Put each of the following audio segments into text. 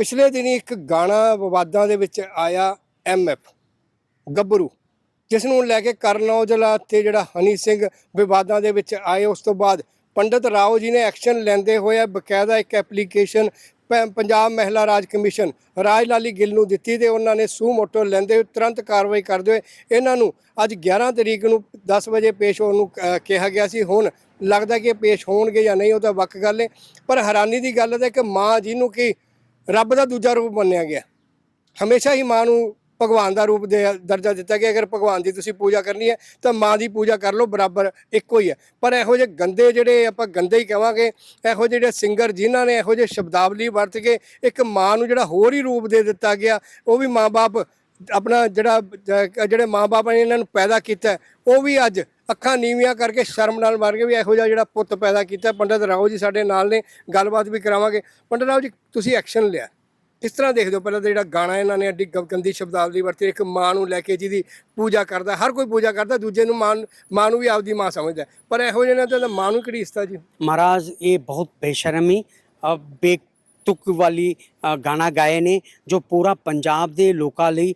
ਪਿਛਲੇ ਦਿਨੀ ਇੱਕ ਗਾਣਾ ਵਿਵਾਦਾਂ ਦੇ ਵਿੱਚ ਆਇਆ ਐਮਐਫ ਗੱਭਰੂ, ਜਿਸ ਨੂੰ ਲੈ ਕੇ ਕਰਨ ਔਜਲਾ ਤੇ ਜਿਹੜਾ ਹਨੀ ਸਿੰਘ ਵਿਵਾਦਾਂ ਦੇ ਵਿੱਚ ਆਏ। ਉਸ ਤੋਂ ਬਾਅਦ ਪੰਡਤ ਰਾਓ ਜੀ ਨੇ ਐਕਸ਼ਨ ਲੈਂਦੇ ਹੋਏ ਬਕਾਇਦਾ ਇੱਕ ਐਪਲੀਕੇਸ਼ਨ ਪ- ਪੰਜਾਬ ਮਹਿਲਾ ਰਾਜ ਕਮਿਸ਼ਨ ਰਾਜ ਲਾਲੀ ਗਿੱਲ ਨੂੰ ਦਿੱਤੀ ਤੇ ਉਹਨਾਂ ਨੇ ਸੂ ਮੋਟੋ ਲੈਂਦੇ ਹੋਏ ਤੁਰੰਤ ਕਾਰਵਾਈ ਕਰਦੇ ਹੋਏ ਇਹਨਾਂ ਨੂੰ ਅੱਜ 11 ਤਰੀਕ ਨੂੰ 10 ਵਜੇ ਪੇਸ਼ ਹੋਣ ਨੂੰ ਕਿਹਾ ਗਿਆ ਸੀ। ਹੁਣ ਲੱਗਦਾ ਕਿ ਪੇਸ਼ ਹੋਣਗੇ ਜਾਂ ਨਹੀਂ ਉਹ ਤਾਂ ਵੱਖ ਗੱਲ ਹੈ ਪਰ ਹੈਰਾਨੀ ਦੀ ਗੱਲ ਹੈ ਕਿ ਮਾਂ ਜਿਹਨੂੰ ਕਿ ਰੱਬ ਦਾ ਦੂਜਾ ਰੂਪ ਮੰਨਿਆ ਗਿਆ। ਹਮੇਸ਼ਾ ਹੀ ਮਾਂ ਨੂੰ ਭਗਵਾਨ ਦਾ ਰੂਪ ਦੇ ਦਰਜਾ ਦਿੱਤਾ ਗਿਆ। ਅਗਰ ਭਗਵਾਨ ਦੀ ਤੁਸੀਂ ਪੂਜਾ ਕਰਨੀ ਹੈ, ਤਾਂ ਮਾਂ ਦੀ ਪੂਜਾ ਕਰ ਲਓ, ਬਰਾਬਰ ਇੱਕੋ ਹੀ ਹੈ। ਪਰ ਇਹੋ ਜਿਹੇ ਗੰਦੇ ਜਿਹੜੇ ਆਪਾਂ ਗੰਦੇ ਹੀ ਕਵਾਂਗੇ ਇਹੋ ਜਿਹੇ ਜਿਹੜੇ ਸਿੰਗਰ ਜਿਨ੍ਹਾਂ ਨੇ ਇਹੋ ਜਿਹੇ ਸ਼ਬਦਾਵਲੀ ਵਰਤ ਕੇ ਇੱਕ ਮਾਂ ਨੂੰ ਜਿਹੜਾ ਹੋਰ ਹੀ ਰੂਪ ਦੇ ਦਿੱਤਾ ਗਿਆ, ਉਹ ਵੀ ਮਾਂ-ਬਾਪ ਆਪਣਾ ਜਿਹੜਾ ਜਿਹੜੇ ਮਾਪੇ ਨੇ ਇਹਨਾਂ ਨੂੰ ਪੈਦਾ ਕੀਤਾ, ਉਹ ਵੀ ਅੱਜ ਅੱਖਾਂ ਨੀਵੀਆਂ ਕਰਕੇ ਸ਼ਰਮ ਨਾਲ ਮਾਰ ਕੇ ਵੀ ਇਹੋ ਜਿਹਾ ਜਿਹੜਾ ਪੁੱਤ ਪੈਦਾ ਕੀਤਾ। ਪੰਡਤ ਰਾਓ ਜੀ ਸਾਡੇ ਨਾਲ ਨੇ, ਗੱਲਬਾਤ ਵੀ ਕਰਾਵਾਂਗੇ। ਪੰਡਤ ਰਾਓ ਜੀ, ਤੁਸੀਂ ਐਕਸ਼ਨ ਲਿਆ। ਇਸ ਤਰ੍ਹਾਂ ਦੇਖਦੇ ਹੋ ਪਹਿਲਾਂ ਤਾਂ ਜਿਹੜਾ ਗਾਣਾ ਇਹਨਾਂ ਨੇ ਅੱਡੀ ਗੰਦੀ ਸ਼ਬਦਾਵਲੀ ਵਰਤੀ, ਇੱਕ ਮਾਂ ਨੂੰ ਲੈ ਕੇ ਜਿਹਦੀ ਪੂਜਾ ਕਰਦਾ, ਹਰ ਕੋਈ ਪੂਜਾ ਕਰਦਾ, ਦੂਜੇ ਨੂੰ ਮਾਂ ਮਾਂ ਨੂੰ ਵੀ ਆਪਦੀ ਮਾਂ ਸਮਝਦਾ। ਪਰ ਇਹੋ ਜਿਹੇ ਨਾਲ ਤਾਂ ਮਾਂ ਨੂੰ ਕਿਹੜੀ ਇਸਤਾ ਜੀ? ਮਹਾਰਾਜ, ਇਹ ਬਹੁਤ ਬੇਸ਼ਰਮੀ ਬੇਤੁਕ ਵਾਲੀ ਗਾਣਾ ਗਾਏ ਨੇ ਜੋ ਪੂਰਾ ਪੰਜਾਬ ਦੇ ਲੋਕਾਂ ਲਈ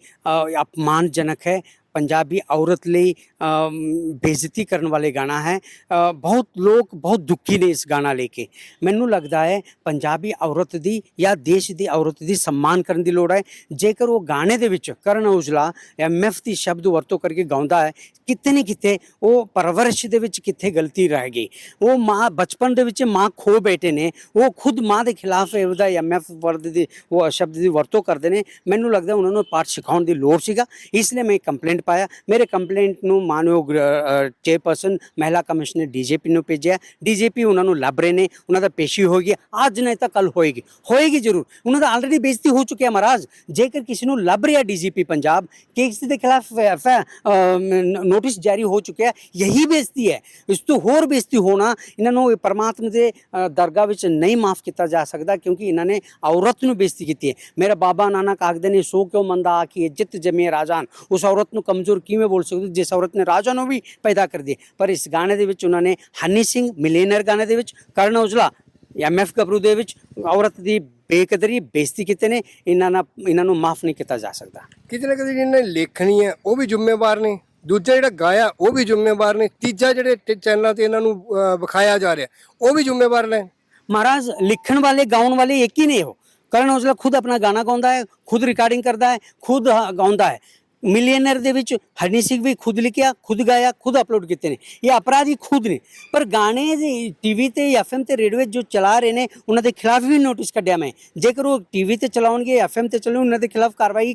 ਅਪਮਾਨਜਨਕ ਹੈ। ਪੰਜਾਬੀ ਔਰਤ ਲਈ ਅ, ਬੇਇੱਜ਼ਤੀ ਕਰਨ ਵਾਲੇ ਗਾਣਾ ਹੈ। ਬਹੁਤ ਲੋਕ ਬਹੁਤ ਦੁਖੀ ਨੇ ਇਸ ਗਾਣਾ ਲੈ ਕੇ। ਮੈਨੂੰ ਲੱਗਦਾ ਹੈ ਪੰਜਾਬੀ ਔਰਤ ਦੀ ਜਾਂ ਦੇਸ਼ ਦੀ ਔਰਤ ਦੀ ਸਨਮਾਨ ਕਰਨ ਦੀ ਲੋੜ ਹੈ। ਜੇਕਰ ਉਹ ਗਾਣੇ ਦੇ ਵਿੱਚ ਕਰਨ ਔਜਲਾ ਐਮਐਫ ਦੀ ਸ਼ਬਦ ਵਰਤੋਂ ਕਰਕੇ ਗਾਉਂਦਾ ਹੈ ਕਿਤੇ ਨਾ ਕਿਤੇ ਉਹ ਪਰਵਰਿਸ਼ ਦੇ ਵਿੱਚ ਕਿੱਥੇ ਗਲਤੀ ਰਹਿ ਗਈ। ਉਹ ਮਾਂ ਬਚਪਨ ਦੇ ਵਿੱਚ ਮਾਂ ਖੋ ਬੈਠੇ ਨੇ। ਉਹ ਖੁਦ ਮਾਂ ਦੇ ਖਿਲਾਫ ਇਹਦਾ ਉਹਦਾ ਐਮਐਫ ਵਰਦ ਦੀ ਉਹ ਸ਼ਬਦ ਦੀ ਵਰਤੋਂ ਕਰਦੇ ਨੇ। ਮੈਨੂੰ ਲੱਗਦਾ ਉਹਨਾਂ ਨੂੰ ਪਾਠ ਸਿਖਾਉਣ ਦੀ ਲੋੜ ਸੀਗਾ। ਇਸ ਲਈ ਮੈਂ ਕੰਪਲੇਂਟ ਪਾਇਆ। ਮੇਰੇ ਕੰਪਲੇਂਟ ਨੂੰ ਮਾਨਯੋਗ ਚੇਅਰਪਰਸਨ ਮਹਿਲਾ ਕਮਿਸ਼ਨਰ ਡੀਜੀਪੀ ਨੂੰ ਭੇਜਿਆ। ਡੀਜੀਪੀ ਉਹਨਾਂ ਨੂੰ ਲੱਭ ਰਹੇ ਨੇ। ਉਹਨਾਂ ਦਾ ਪੇਸ਼ੀ ਹੋਏਗੀ ਅੱਜ ਨਹੀਂ ਤਾਂ ਕੱਲ ਹੋਏਗੀ। ਹੋਏਗੀ ਜ਼ਰੂਰ। ਉਹਨਾਂ ਦਾ ਆਲਰੇਡੀ ਬੇਇੱਜ਼ਤੀ ਹੋ ਚੁੱਕਿਆ ਮਹਾਰਾਜ। ਜੇਕਰ ਕਿਸੇ ਨੂੰ ਲੱਭ ਰਿਹਾ ਡੀਜੀਪੀ ਪੰਜਾਬ ਕਿ ਇਸ ਦੇ ਖਿਲਾਫ ਨੋਟਿਸ ਜਾਰੀ ਹੋ ਚੁੱਕਿਆ। ਯਹੀ ਬੇਇੱਜ਼ਤੀ ਹੈ। ਇਸ ਤੋਂ ਹੋਰ ਬੇਇੱਜ਼ਤੀ ਹੋਣਾ ਇਹਨਾਂ ਨੂੰ ਪਰਮਾਤਮਾ ਦੇ ਅ, ਦਰਗਾਹ ਵਿੱਚ ਨਹੀਂ ਮਾਫ ਕੀਤਾ ਜਾ ਸਕਦਾ ਕਿਉਂਕਿ ਇਹਨਾਂ ਨੇ ਔਰਤ ਔਰਤ ਨੂੰ ਬੇਇੱਜ਼ਤੀ ਕੀਤੀ ਹੈ ਮੇਰਾ ਬਾਬਾ ਨਾਨਕ ਆਖਦੇ ਨੇ ਸੋ ਕਿਉਂ ਮੰਦਾ ਆਖੀ ਇੱਜ਼ਤ ਜਮੇ ਰਾਜਾਨ ਉਸ ਔਰਤ ਨੂੰ ਕਮਜ਼ੋਰ ਕਿਵੇਂ ਬੋਲ ਸਕਦੇ ਜਿਸ ਔਰਤ ਨੇ ਰਾਜਾ ਨੂੰ ਵੀ ਪੈਦਾ ਕਰ ਦਿਆ ਪਰ ਇਸ ਗਾਣੇ ਦੇ ਵਿੱਚ ਉਹਨਾਂ ਨੇ ਹਨੀ ਸਿੰਘ ਮਿਲੇਨਰ ਗਾਣੇ ਦੇ ਵਿੱਚ ਕਰਨ ਔਜਲਾ ਐਮਐਫ ਗਬਰੂ ਦੇ ਵਿੱਚ ਔਰਤ ਦੀ ਬੇਕਦਰੀ ਬੇਇੱਜ਼ਤੀ ਕੀਤੇ ਨੇ ਇਹਨਾਂ ਨਾਲ ਇਹਨਾਂ ਨੂੰ ਮਾਫ ਨਹੀਂ ਕੀਤਾ ਜਾ ਸਕਦਾ ਕਿਤੇ ਨਾ ਕਿਤੇ ਜਿਹਨੇ ਲੇਖਣੀ ਹੈ ਉਹ ਵੀ ਜ਼ਿੰਮੇਵਾਰ ਨੇ ਦੂਜਾ ਜਿਹੜਾ ਗਾਇਆ ਉਹ ਵੀ ਜ਼ਿੰਮੇਵਾਰ ਨੇ ਤੀਜਾ ਜਿਹੜੇ ਚੈਨਲਾਂ ਤੇ ਇਹਨਾਂ ਨੂੰ ਵਿਖਾਇਆ ਜਾ ਰਿਹਾ ਉਹ ਵੀ ਜ਼ਿੰਮੇਵਾਰ ਨੇ ਮਹਾਰਾਜ ਲਿਖਣ ਵਾਲੇ ਗਾਉਣ ਵਾਲੇ ਇੱਕ ਹੀ ਨੇ ਉਹ ਕਰਨ ਔਜਲਾ ਖੁਦ ਆਪਣਾ ਗਾਣਾ ਗਾਉਂਦਾ ਹੈ, ਖੁਦ ਰਿਕਾਰਡਿੰਗ ਕਰਦਾ ਹੈ, ਖੁਦ ਗਾਉਂਦਾ ਹੈ। ਮਿਲੀਅਨਰ ਦੇ ਵਿੱਚ ਹਰਨੀ ਸਿੰਘ ਵੀ ਖੁਦ ਲਿਖਿਆ, ਖੁਦ ਗਾਇਆ, ਖੁਦ ਅਪਲੋਡ ਕੀਤੇ ਨੇ। ਇਹ ਅਪਰਾਧੀ ਖੁਦ ਨੇ। ਪਰ ਗਾਣੇ ਟੀਵੀ ਤੇ ਐਫਐਮ ਤੇ ਰੇਡੀਓ ਜੋ ਚਲਾ ਰਹੇ ਨੇ, ਉਹਨਾਂ ਦੇ ਖਿਲਾਫ ਵੀ ਨੋਟਿਸ ਕੱਢਿਆ ਮੈਂ। ਜੇਕਰ ਉਹ ਟੀਵੀ ਤੇ ਚਲਾਉਣਗੇ ਐਫਐਮ ਤੇ ਚਲਾਉਣ ਉਹਨਾਂ ਦੇ ਖਿਲਾਫ ਕਾਰਵਾਈ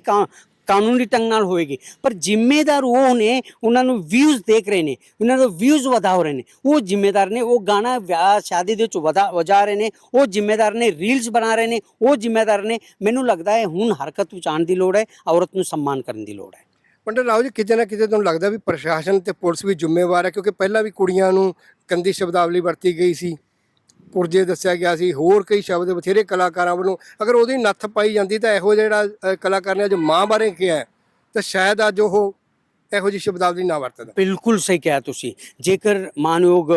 ਕਾਨੂੰਨੀ ਢੰਗ ਨਾਲ ਹੋਏਗੀ। ਪਰ ਜ਼ਿੰਮੇਦਾਰ ਉਹ ਨੇ, ਉਹਨਾਂ ਨੂੰ ਵਿਊਜ਼ ਦੇਖ ਰਹੇ ਨੇ, ਉਹਨਾਂ ਦੇ ਵਿਊਜ਼ ਵਧਾ ਰਹੇ ਨੇ। ਉਹ ਜ਼ਿੰਮੇਦਾਰ ਨੇ, ਉਹ ਗਾਣਾ ਵਿਆਹ, ਸ਼ਾਦੀ ਦੇ ਵਿੱਚ ਵਧਾ, ਵਜਾ ਰਹੇ ਨੇ, ਉਹ ਜ਼ਿੰਮੇਦਾਰ ਨੇ ਰੀਲਸ ਬਣਾ ਰਹੇ ਨੇ, ਉਹ ਜ਼ਿੰਮੇਦਾਰ ਨੇ। ਮੈਨੂੰ ਲੱਗਦਾ ਹੈ, ਹੁਣ ਹਰਕਤ ਵਿੱਚ ਆਉਣ ਦੀ ਲੋੜ ਹੈ, ਔਰਤ ਨੂੰ ਸਨਮਾਨ ਕਰਨ ਦੀ ਲੋੜ ਹੈ। ਪੰਡਤ ਰਾਓ ਜੀ, ਕਿਤੇ ਨਾ ਕਿਤੇ ਤੁਹਾਨੂੰ ਲੱਗਦਾ ਵੀ ਪ੍ਰਸ਼ਾਸਨ ਤੇ ਪੁਲਿਸ ਵੀ ਜ਼ਿੰਮੇਵਾਰ ਹੈ, ਕਿਉਂਕਿ ਪਹਿਲਾਂ ਵੀ ਕੁੜੀਆਂ ਨੂੰ ਕੰਦੀ ਸ਼ਬਦਾਵਲੀ ਵਰਤੀ ਗਈ ਸੀ। ਪੁਰਜੇ ਦੱਸਿਆ ਗਿਆ ਸੀ, ਹੋਰ ਕਈ ਸ਼ਬਦ ਬਥੇਰੇ ਕਲਾਕਾਰਾਂ ਵੱਲੋਂ, ਅਗਰ ਉਹਦੀ ਨੱਥ ਪਾਈ ਜਾਂਦੀ ਤਾਂ ਇਹੋ ਜਿਹੜਾ ਕਲਾਕਾਰ ਨੇ ਅੱਜ ਮਾਂ ਬਾਰੇ ਕਿਹਾ ਤਾਂ ਸ਼ਾਇਦ ਅੱਜ ਉਹ ਇਹੋ ਜਿਹੀ ਸ਼ਬਦਾਵਲੀ ਨਾ ਵਰਤਦਾ। ਬਿਲਕੁਲ ਸਹੀ ਕਿਹਾ ਤੁਸੀਂ। ਜੇਕਰ ਮਾਨਯੋਗ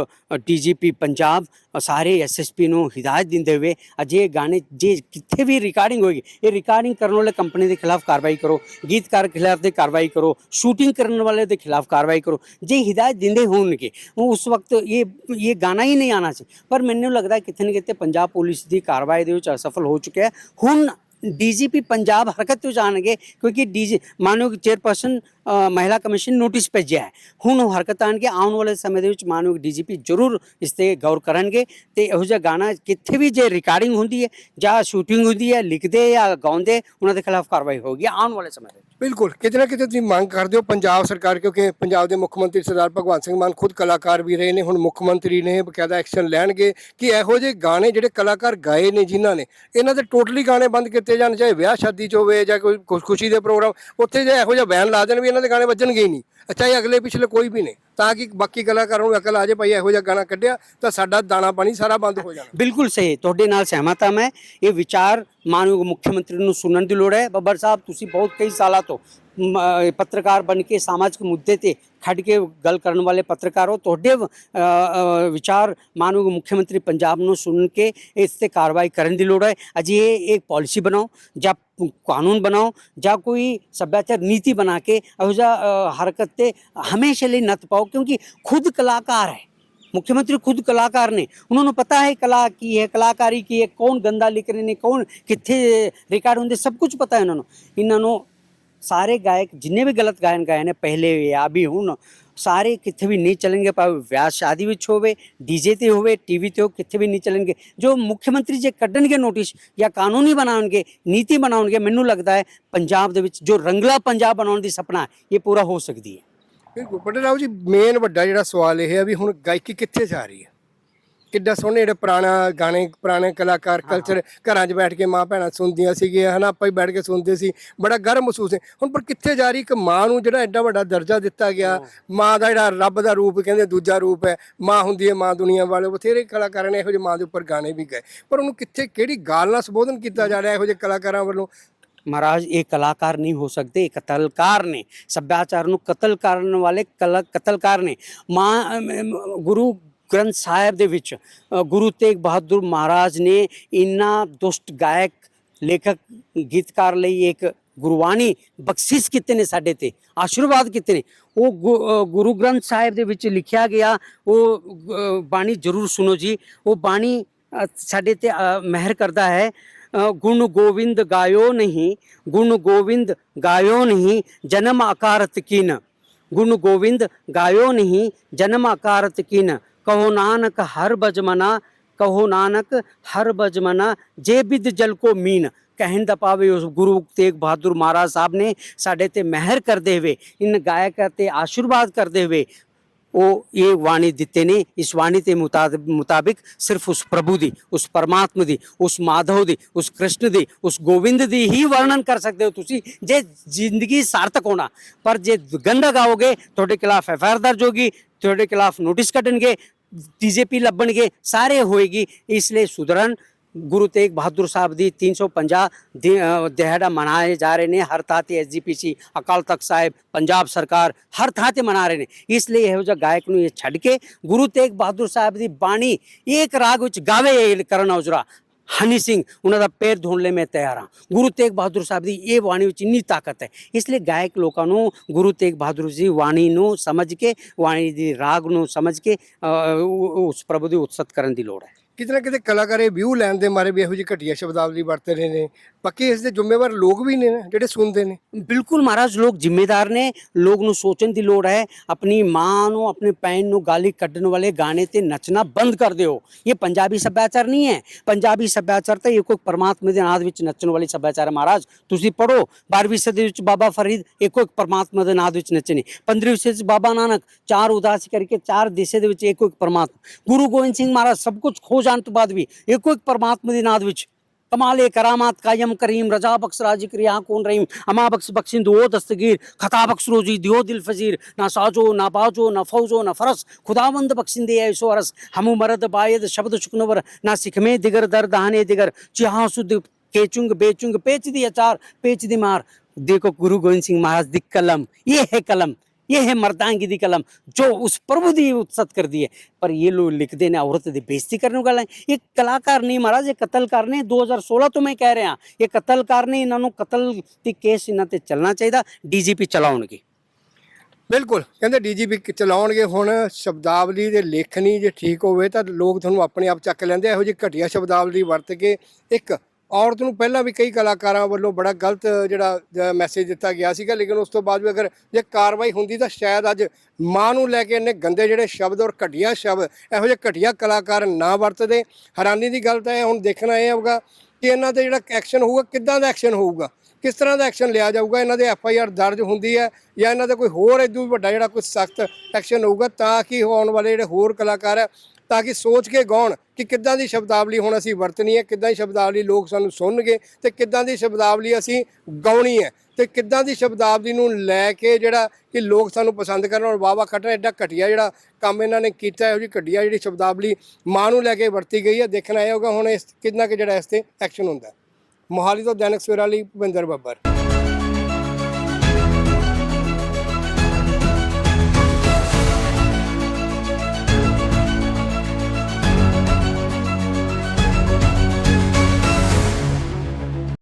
ਡੀਜੀਪੀ ਪੰਜਾਬ ਅ, ਸਾਰੇ ਐਸਐਸਪੀ ਨੂੰ ਹਿਦਾਇਤ ਦਿੰਦੇ ਹੋਏ ਅਜੇ ਗਾਣੇ ਜੇ ਕਿੱਥੇ ਵੀ ਰਿਕਾਰਡਿੰਗ ਹੋਏਗੀ ਇਹ ਰਿਕਾਰਡਿੰਗ ਕਰਨ ਵਾਲੇ ਕੰਪਨੀ ਦੇ ਖਿਲਾਫ ਕਾਰਵਾਈ ਕਰੋ ਗੀਤਕਾਰ ਖਿਲਾਫ ਦੇ ਕਾਰਵਾਈ ਕਰੋ ਸ਼ੂਟਿੰਗ ਕਰਨ ਵਾਲੇ ਦੇ ਖਿਲਾਫ ਕਾਰਵਾਈ ਕਰੋ ਜੇ ਹਿਦਾਇਤ ਦਿੰਦੇ ਹੋਣਗੇ ਉਸ ਵਕਤ ਇਹ ਇਹ ਗਾਣਾ ਹੀ ਨਹੀਂ ਆਣਾ ਸੀ। ਪਰ ਮੈਨੂੰ ਲੱਗਦਾ ਕਿਤੇ ਨਾ ਕਿਤੇ ਪੰਜਾਬ ਪੁਲਿਸ ਦੀ ਕਾਰਵਾਈ ਦੇ ਵਿੱਚ ਅਸਫਲ ਹੋ ਚੁੱਕਿਆ ਹੈ। ਹੁਣ ਡੀਜੀਪੀ ਪੰਜਾਬ ਹਰਕਤ ਵਿੱਚ ਆਣਗੇ ਕਿਉਂਕਿ ਡੀਜੀ ਮਾਨਯੋਗ ਚੇਅਰਪਰਸਨ ਮਹਿਲਾ ਕਮਿਸ਼ਨ ਨੋਟਿਸ ਭੇਜਿਆ ਹੈ। ਹੁਣ ਉਹ ਹਰਕਤ ਆਣਗੇ, ਆਉਣ ਵਾਲੇ ਸਮੇਂ ਦੇ ਵਿੱਚ ਮਾਨਯੋਗ ਡੀਜੀਪੀ ਜ਼ਰੂਰ ਇਸ ਤੇ ਗੌਰ ਕਰਨਗੇ ਤੇ ਇਹੋ ਜਿਹਾ ਗਾਣਾ ਕਿੱਥੇ ਵੀ ਜੇ ਰਿਕਾਰਡਿੰਗ ਹੁੰਦੀ ਹੈ ਜਾਂ ਸ਼ੂਟਿੰਗ ਹੁੰਦੀ ਹੈ, ਲਿਖਦੇ ਜਾਂ ਗਾਉਂਦੇ, ਉਹਨਾਂ ਦੇ ਖਿਲਾਫ ਕਾਰਵਾਈ ਹੋਗੀ ਆਉਣ ਵਾਲੇ ਸਮੇਂ ਦੇ ਵਿੱਚ। ਬਿਲਕੁਲ, ਕਿਤੇ ਨਾ ਕਿਤੇ ਤੁਸੀਂ ਮੰਗ ਕਰਦੇ ਹੋ ਪੰਜਾਬ ਸਰਕਾਰ, ਕਿਉਂਕਿ ਪੰਜਾਬ ਦੇ ਮੁੱਖ ਮੰਤਰੀ ਸਰਦਾਰ ਭਗਵੰਤ ਸਿੰਘ ਮਾਨ ਖੁਦ ਕਲਾਕਾਰ ਵੀ ਰਹੇ ਨੇ, ਹੁਣ ਮੁੱਖ ਮੰਤਰੀ ਨੇ ਬਕਾਇਦਾ ਐਕਸ਼ਨ ਲੈਣਗੇ ਕਿ ਇਹੋ ਜਿਹੇ ਗਾਣੇ ਜਿਹੜੇ ਕਲਾਕਾਰ ਗਾਏ ਨੇ ਜਿਨ੍ਹਾਂ ਨੇ, ਇਹਨਾਂ ਦੇ ਟੋਟਲੀ ਗਾਣੇ ਬੰਦ ਕੀਤੇ ਜਾਣ, ਚਾਹੇ ਵਿਆਹ ਸ਼ਾਦੀ 'ਚ ਹੋਵੇ ਜਾਂ ਕੋਈ ਖੁਸ਼- ਖੁਸ਼ੀ ਦੇ ਪ੍ਰੋਗਰਾਮ, ਉੱਥੇ ਜੇ ਇਹੋ ਜਿਹਾ ਬੈਨ ਲਾ ਦੇਣ ਵੀ ਇਹਨਾਂ ਦੇ ਗਾਣੇ ਵੱਜਣਗੇ ਹੀ ਨਹੀਂ, ਅੱਛਾ ਇਹ ਅਗਲੇ ਪਿਛਲੇ ਕੋਈ ਵੀ ਨਹੀਂ। ਤਾਂ ਕਿ ਬਾਕੀ ਕਲਾਕਾਰਾਂ ਨੂੰ ਅਕਲ ਆ ਜਾਏ ਭਾਈ ਇਹੋ ਜਿਹਾ ਗਾਣਾ ਕੱਢਿਆ ਤਾਂ ਸਾਡਾ ਦਾਣਾ ਪਾਣੀ ਸਾਰਾ ਬੰਦ ਹੋ ਜਾਣਾ। ਬਿਲਕੁਲ ਸਹੀ ਤੁਹਾਡੇ ਨਾਲ ਸਹਿਮਤ ਹਾਂ ਮੈਂ। ਇਹ ਵਿਚਾਰ ਮਾਨਯੋਗ ਮੁੱਖ ਮੰਤਰੀ ਨੂੰ ਸੁਣਨ ਦੀ ਲੋੜ ਹੈ। ਬੱਬਰ ਸਾਹਿਬ ਤੁਸੀਂ ਬਹੁਤ ਕਈ ਸਾਲਾਂ ਤੋਂ ਮ, ਪੱਤਰਕਾਰ ਬਣ ਕੇ ਸਮਾਜਿਕ ਮੁੱਦੇ ਤੇ ਖੜ ਕੇ ਗੱਲ ਕਰਨ ਵਾਲੇ ਪੱਤਰਕਾਰੋ ਤੁਹਾਡੇ ਅ, ਅ, ਵਿਚਾਰ ਮਾਨਯੋਗ ਮੁੱਖ ਮੰਤਰੀ ਪੰਜਾਬ ਨੂੰ ਸੁਣ ਕੇ ਇਸ ਤੇ ਕਾਰਵਾਈ ਕਰਨ ਦੀ ਲੋੜ ਹੈ ਅਜੀ ਇਹ ਇੱਕ ਪਾਲਿਸੀ ਬਣਾਓ ਜਾਂ ਕਾਨੂੰਨ ਬਣਾਓ ਜਾਂ ਕੋਈ ਸੱਭਿਆਚਾਰ ਨੀਤੀ ਬਣਾ ਕੇ ਇਹੋ ਜਿਹਾ ਅ, ਹਰਕਤ ਤੇ ਹਮੇਸ਼ਾ ਲਈ ਨੱਥ ਪਾਓ ਕਿਉਂਕਿ ਖੁਦ ਕਲਾਕਾਰ ਹੈ मुख्यमंत्री खुद कलाकार ने उन्होंने पता है कला की है कलाकारी की है कौन गंदा लिख रहे ने कौन कितने रिकॉर्ड होंगे सब कुछ पता है उन्होंने इन्होंने ਸਾਰੇ ਗਾਇਕ ਜਿੰਨੇ ਵੀ ਗਲਤ ਗਾਇਨ ਗਾਏ ਨੇ, ਪਹਿਲੇ ਜਾਂ ਵੀ ਹੁਣ, ਸਾਰੇ ਕਿੱਥੇ ਵੀ ਨਹੀਂ ਚੱਲਣਗੇ, ਭਾਵੇਂ ਵਿਆਹ ਸ਼ਾਦੀ ਵਿੱਚ ਹੋਵੇ ਡੀਜੇ ਤੇ ਹੋਵੇ ਟੀਵੀ ਤੇ ਹੋ ਕਿੱਥੇ ਵੀ ਨਹੀਂ ਚੱਲਣਗੇ। ਜੋ ਮੁੱਖ ਮੰਤਰੀ ਜੇ ਕੱਢਣਗੇ ਨੋਟਿਸ ਜਾਂ ਕਾਨੂੰਨੀ ਬਣਾਉਣਗੇ, ਨੀਤੀ ਬਣਾਉਣਗੇ, ਮੈਨੂੰ ਲੱਗਦਾ ਹੈ ਪੰਜਾਬ ਦੇ ਵਿੱਚ ਜੋ ਰੰਗਲਾ ਪੰਜਾਬ ਬਣਾਉਣ ਦੀ ਸੁਪਨਾ ਇਹ ਪੂਰਾ ਹੋ ਸਕਦੀ ਹੈ। ਬਿਲਕੁਲ। ਬੜੇ ਜੀ ਮੇਨ ਵੱਡਾ ਜਿਹੜਾ ਸਵਾਲ ਇਹ ਹੈ ਵੀ ਹੁਣ ਗਾਇਕੀ ਕਿੱਥੇ ਜਾ ਰਹੀ ਹੈ? ਕਿੱਡਾ ਸੋਹਣੇ ਜਿਹੜੇ ਪੁਰਾਣਾ ਗਾਣੇ ਪੁਰਾਣੇ ਕਲਾਕਾਰ ਕਲਚਰ ਘਰਾਂ 'ਚ ਬੈਠ ਕੇ ਮਾਂ ਭੈਣਾਂ ਸੁਣਦੀਆਂ ਸੀਗੀਆਂ ਹਨਾ? ਆਪਾਂ ਹੀ ਬੈਠ ਕੇ ਸੁਣਦੇ ਸੀ। ਬੜਾ ਗਰਮ ਮਹਿਸੂਸ ਹੈ ਹੁਣ ਪਰ ਕਿੱਥੇ ਜਾ ਰਹੀ ਇੱਕ ਮਾਂ ਨੂੰ ਜਿਹੜਾ ਐਡਾ ਵੱਡਾ ਦਰਜਾ ਦਿੱਤਾ ਗਿਆ? ਮਾਂ ਦਾ ਜਿਹੜਾ ਰੱਬ ਦਾ ਰੂਪ ਕਹਿੰਦੇ ਦੂਜਾ ਰੂਪ ਹੈ। ਮਾਂ ਹੁੰਦੀ ਹੈ ਮਾਂ ਦੁਨੀਆ ਵਾਲੇ। ਬਥੇਰੇ ਕਲਾਕਾਰਾਂ ਨੇ ਇਹੋ ਜਿਹੇ ਮਾਂ ਦੇ ਉੱਪਰ ਗਾਣੇ ਵੀ ਗਾਏ। ਪਰ ਉਹਨੂੰ ਕਿੱਥੇ ਕਿਹੜੀ ਗਾਲ ਨਾਲ ਸੰਬੋਧਨ ਕੀਤਾ ਜਾ ਰਿਹਾ ਇਹੋ ਜਿਹੇ ਕਲਾਕਾਰਾਂ ਵੱਲੋਂ? ਮਹਾਰਾਜ ਇਹ ਕਲਾਕਾਰ ਨਹੀਂ ਹੋ ਸਕਦੇ ਇਹ ਕਤਲਕਾਰ ਨੇ। ਸੱਭਿਆਚਾਰ ਨੂੰ ਕਤਲ ਕਰਨ ਵਾਲੇ ਕਤਲਕਾਰ ਨੇ। ਮਾਂ ਗੁਰੂ ਗ੍ਰੰਥ ਸਾਹਿਬ ਦੇ ਵਿੱਚ ਗੁਰੂ ਤੇਗ ਬਹਾਦਰ ਮਹਾਰਾਜ ਨੇ ਇਨ੍ਹਾਂ ਦੁਸ਼ਟ ਗਾਇਕ, ਲੇਖਕ, ਗੀਤਕਾਰ ਲਈ ਇੱਕ ਗੁਰਬਾਣੀ ਬਖਸ਼ਿਸ਼ ਕੀਤੇ ਨੇ ਸਾਡੇ ਤੇ, ਆਸ਼ੀਰਵਾਦ ਕੀਤੇ ਨੇ। ਉਹ ਗੁ- ਗੁਰੂ ਗ੍ਰੰਥ ਸਾਹਿਬ ਦੇ ਵਿੱਚ ਲਿਖਿਆ ਗਿਆ, ਉਹ ਬਾਣੀ ਜ਼ਰੂਰ ਸੁਣੋ ਜੀ। ਉਹ ਬਾਣੀ ਸਾਡੇ ਤੇ ਮਹਿਰ ਕਰਦਾ ਹੈ। ਗੁਣ ਗੋਵਿੰਦ ਗਾਇਓ ਨਹੀਂ, ਗੁਣ ਗੋਵਿੰਦ ਗਾਇਓ ਨਹੀਂ, ਜਨਮ ਆਕਾਰਤ ਕਿਨ। ਗੁਣ ਗੋਵਿੰਦ ਗਾਇਓ ਨਹੀਂ, ਜਨਮ ਆਕਾਰਤ ਕੀਨ। ਕਹੋ ਨਾਨਕ ਹਰ ਬਜ ਕਹੋ ਨਾਨਕ ਹਰ ਬਜਮਨਾ ਜੇ ਬਿਦ ਜਲ ਕੋ ਮੀਨ। ਕਹਿਣ ਦਾ ਪਾਵੇ ਉਸ ਗੁਰੂ ਤੇਗ ਬਹਾਦਰ ਮਹਾਰਾਜ ਸਾਹਿਬ ਨੇ ਸਾਡੇ ਤੇ ਮਹਿਰ ਕਰਦੇ ਹੋਏ, ਇਨ ਗਾਇਕਾਂ ਤੇ ਆਸ਼ੀਰਵਾਦ ਕਰਦੇ ਹੋਏ ਉਹ ਇਹ ਬਾਣੀ ਦਿੱਤੇ ਨੇ, ਇਸ ਬਾਣੀ ਦੇ ਮੁਤਾਬਿਕ ਮੁਤਾਬਿਕ ਸਿਰਫ ਉਸ ਪ੍ਰਭੂ ਦੀ, ਉਸ ਪਰਮਾਤਮਾ ਦੀ, ਉਸ ਮਾਧਵ ਦੀ, ਉਸ ਕ੍ਰਿਸ਼ਨ ਦੀ, ਉਸ ਗੋਬਿੰਦ ਦੀ ਹੀ ਵਰਣਨ ਕਰ ਸਕਦੇ ਹੋ ਤੁਸੀਂ, ਜੇ ਜ਼ਿੰਦਗੀ ਸਾਰਥਕ ਹੋਣਾ। ਪਰ ਜੇ ਗੰਦਾ ਗਾਓਗੇ, ਤੁਹਾਡੇ ਖਿਲਾਫ ਐਫ ਆਰ ਦਰਜ ਹੋਗੀ ਤੁਹਾਡੇ ਖਿਲਾਫ ਨੋਟਿਸ ਕੱਢਣਗੇ, ਡੀਜੇਪੀ ਲੱਭਣਗੇ, ਸਾਰੇ ਹੋਏਗੀ, ਇਸ ਲਈ ਸੁਧਰਨ ਗੁਰੂ ਤੇਗ ਬਹਾਦਰ ਸਾਹਿਬ ਦੀ 350 ਦਿ- ਅ, ਦਿਹਾੜਾ ਮਨਾਏ ਜਾ ਰਹੇ ਨੇ ਹਰ ਥਾਂ ਤੇ ਐਸਜੀਪੀਸੀ ਅਕਾਲ ਤਖਤ ਸਾਹਿਬ ਪੰਜਾਬ ਸਰਕਾਰ ਹਰ ਥਾਂ ਤੇ ਮਨਾ ਰਹੇ ਨੇ। ਇਸ ਲਈ ਇਹੋ ਜਿਹਾ ਗਾਇਕ ਨੂੰ ਇਹ ਛੱਡ ਕੇ ਗੁਰੂ ਤੇਗ ਬਹਾਦਰ ਸਾਹਿਬ ਦੀ ਬਾਣੀ ਇੱਕ ਰਾਗ ਵਿੱਚ ਗਾਵੇ ਕਰਨ ਔਜਰਾ ਹਨੀ ਸਿੰਘ ਉਹਨਾਂ ਦਾ ਪੈਰ ਧੋਣ ਲਈ ਮੈਂ ਤਿਆਰ ਹਾਂ। ਗੁਰੂ ਤੇਗ ਬਹਾਦਰ ਸਾਹਿਬ ਦੀ ਇਹ ਬਾਣੀ ਵਿੱਚ ਇੰਨੀ ਤਾਕਤ ਹੈ। ਇਸ ਲਈ ਗਾਇਕ ਲੋਕਾਂ ਨੂੰ ਗੁਰੂ ਤੇਗ ਬਹਾਦਰ ਜੀ ਬਾਣੀ ਨੂੰ ਸਮਝ ਕੇ ਬਾਣੀ ਦੀ ਰਾਗ ਨੂੰ ਸਮਝ ਕੇ ਉਸ ਪ੍ਰਭੂ ਦੀ ਉਤਸਤ ਕਰਨ ਦੀ ਲੋੜ ਹੈ। ਕਿਤੇ ਨਾ ਕਿਤੇ ਕਲਾਕਾਰ ਇਹ ਵਿਊ ਲੈਣ ਦੇ ਮਾਰੇ ਵੀ ਇਹੋ ਜਿਹੀ ਘਟੀਆ ਸ਼ਬਦਾਵਲੀ ਵਰਤ ਰਹੇ ਨੇ। ਬਾਕੀ ਇਸ ਦੇ ਜ਼ਿੰਮੇਵਾਰ ਲੋਕ ਵੀ ਨੇ ਨਾ, ਜਿਹੜੇ ਸੁਣਦੇ ਨੇ। ਬਿਲਕੁਲ ਮਹਾਰਾਜ ਲੋਕ ਜ਼ਿੰਮੇਦਾਰ ਨੇ ਲੋਕ ਨੂੰ ਸੋਚਣ ਦੀ ਲੋੜ ਹੈ। ਆਪਣੀ ਮਾਂ ਨੂੰ ਆਪਣੇ ਭੈਣ ਨੂੰ ਗਾਲੀ ਕੱਢਣ ਵਾਲੇ ਗਾਣੇ ਤੇ ਨੱਚਣਾ ਬੰਦ ਕਰ ਦਿਓ। ਇਹ ਪੰਜਾਬੀ ਸੱਭਿਆਚਾਰ ਨਹੀਂ ਹੈ। ਪੰਜਾਬੀ ਸੱਭਿਆਚਾਰ ਤਾਂ ਇਹ ਕੋਈ ਪਰਮਾਤਮਾ ਦੇ ਨਾਮ ਵਿੱਚ ਨੱਚਣ ਵਾਲੀ ਸੱਭਿਆਚਾਰ ਹੈ ਮਹਾਰਾਜ। ਤੁਸੀਂ ਪੜੋ 12ਵੀਂ ਸਦੀ ਵਿੱਚ ਬਾਬਾ ਫਰੀਦ ਇੱਕੋ ਇੱਕ ਪਰਮਾਤਮਾ ਦੇ ਨਾਮ ਵਿੱਚ ਨੱਚੇ ਨੇ। 15ਵੀਂ ਸਦੀ ਵਿੱਚ ਬਾਬਾ ਨਾਨਕ ਚਾਰ ਉਦਾਸੀ ਕਰਕੇ ਚਾਰ ਦਿਸ਼ੇ ਦੇ ਵਿੱਚ ਇੱਕੋ ਇੱਕ ਪਰਮਾਤਮਾ। ਗੁਰੂ ਗੋਬਿੰਦ ਸਿੰਘ ਮਹਾਰਾਜ ਸਭ ਕੁਝ ਖੋ ਜਾਣ ਤੋਂ ਬਾਅਦ ਵੀ ਇੱਕੋ ਇੱਕ ਪਰਮਾਤਮਾ ਦੇ ਨਾਮ ਵਿੱਚ कमाले करामात कायम करीम रजा बख्श राजी क्रिया कौन रहीम अमा बख्श बख्शिंद ओ दस्तगीर खता बख्श रोजी दियो दिल फजीर ना साजो ना बाजो ना फौजो ना फरस खुदावंद बख्शिंदे ऐसो अरस हमू मरद बायद शब्द शुकनवर ना सिखमे दिगर दर दहाने दिगर चिहा सुद केचुंग बेचुंग पेच दी अचार पेच दी मार देखो गुरु गोविंद सिंह महाराज दी कलम ये है कलम ये है मर्दांगी दी कलम जो उस प्रभु दी उत्सत कर दी है पर ये लोग लिखते ने औरत दी बेइज्जती करने वाला है ये कलाकार नहीं महाराज ये कतलकार ने 2016 ਤੋਂ ਮੈਂ ਕਹਿ ਰਿਹਾ ਇਹ ਕਤਲਕਾਰ ਨੇ ਇਹਨਾਂ ਨੂੰ ਕਤਲ ਦੀ ਕੇਸ ਇਹਨਾਂ ਤੇ ਚੱਲਣਾ ਚਾਹੀਦਾ ਡੀਜੀਪੀ ਚਲਾਉਣਗੇ ਬਿਲਕੁਲ ਕਹਿੰਦੇ ਡੀਜੀਪੀ ਚਲਾਉਣਗੇ ਹੁਣ ਸ਼ਬਦਾਵਲੀ ਦੇ ਲੇਖਣੀ ਜੇ ਠੀਕ ਹੋਵੇ ਤਾਂ ਲੋਕ ਤੁਹਾਨੂੰ ਆਪਣੇ ਆਪ ਚੱਕ ਲੈਂਦੇ ਆ। ਇਹੋ ਜਿਹੀ ਘਟੀਆ ਸ਼ਬਦਾਵਲੀ ਵਰਤ ਕੇ ਇੱਕ ਔਰਤ ਨੂੰ ਪਹਿਲਾਂ ਵੀ ਕਈ ਕਲਾਕਾਰਾਂ ਵੱਲੋਂ ਬੜਾ ਗਲਤ ਜਿਹੜਾ ਮੈਸੇਜ ਦਿੱਤਾ ਗਿਆ ਸੀਗਾ, ਲੇਕਿਨ ਉਸ ਤੋਂ ਬਾਅਦ ਵੀ ਅਗਰ ਜੇ ਕਾਰਵਾਈ ਹੁੰਦੀ ਤਾਂ ਸ਼ਾਇਦ ਅੱਜ ਮਾਂ ਨੂੰ ਲੈ ਕੇ ਇੰਨੇ ਗੰਦੇ ਜਿਹੜੇ ਸ਼ਬਦ ਔਰ ਘਟੀਆ ਸ਼ਬਦ, ਇਹੋ ਜਿਹੇ ਘਟੀਆ ਕਲਾਕਾਰ ਨਾ ਵਰਤਦੇ। ਹੈਰਾਨੀ ਦੀ ਗੱਲ ਤਾਂ ਇਹ ਹੁਣ ਦੇਖਣਾ ਇਹ ਹੋਊਗਾ ਕਿ ਇਹਨਾਂ ਤੇ ਜਿਹੜਾ ਐਕਸ਼ਨ ਹੋਊਗਾ, ਕਿੱਦਾਂ ਦਾ ਐਕਸ਼ਨ ਹੋਊਗਾ? ਕਿਸ ਤਰ੍ਹਾਂ ਦਾ ਐਕਸ਼ਨ ਲਿਆ ਜਾਊਗਾ? ਇਹਨਾਂ ਦੇ ਐਫ ਆਈ ਆਰ ਦਰਜ ਹੁੰਦੀ ਹੈ ਜਾਂ ਇਹਨਾਂ ਦਾ ਕੋਈ ਹੋਰ ਇਦੋਂ ਵੱਡਾ ਜਿਹੜਾ ਕੋਈ ਸਖਤ ਐਕਸ਼ਨ ਹੋਊਗਾ ਤਾਂ ਕਿ ਆਉਣ ਵਾਲੇ ਜਿਹੜੇ ਹੋਰ ਕਲਾਕਾਰ ਹੈ ਤਾਂ ਕਿ ਸੋਚ ਕੇ ਗਾਉਣ ਕਿ ਕਿੱਦਾਂ ਦੀ ਸ਼ਬਦਾਵਲੀ ਹੁਣ ਅਸੀਂ ਵਰਤਣੀ ਹੈ, ਕਿੱਦਾਂ ਦੀ ਸ਼ਬਦਾਵਲੀ ਲੋਕ ਸਾਨੂੰ ਸੁਣਨਗੇ ਤੇ ਕਿੱਦਾਂ ਦੀ ਸ਼ਬਦਾਵਲੀ ਅਸੀਂ ਗਾਉਣੀ ਹੈ ਤੇ ਕਿੱਦਾਂ ਦੀ ਸ਼ਬਦਾਵਲੀ ਨੂੰ ਲੈ ਕੇ ਜਿਹੜਾ ਕਿ ਲੋਕ ਸਾਨੂੰ ਪਸੰਦ ਕਰਨ ਔਰ ਵਾਵਾ ਖੱਟਣ ਐਡਾ ਘਟੀਆ ਜਿਹੜਾ ਕੰਮ ਇਹਨਾਂ ਨੇ ਕੀਤਾ, ਇਹੋ ਜਿਹੀ ਘਟੀਆ ਜਿਹੜੀ ਸ਼ਬਦਾਵਲੀ ਮਾਂ ਨੂੰ ਲੈ ਕੇ ਵਰਤੀ ਗਈ ਹੈ, ਦੇਖਣਾ ਇਹ ਹੋਗਾ ਹੁਣ ਇਸ, ਕਿੰਨਾ ਕਿ ਜਿਹੜਾ ਇਸ ਤੇ ਐਕਸ਼ਨ ਹੁੰਦਾ ਮੋਹਾਲੀ ਤੋਂ ਦੈਨਿਕ ਸਵੇਰਾ ਲਈ ਭੁਪਿੰਦਰ ਬੱਬਰ।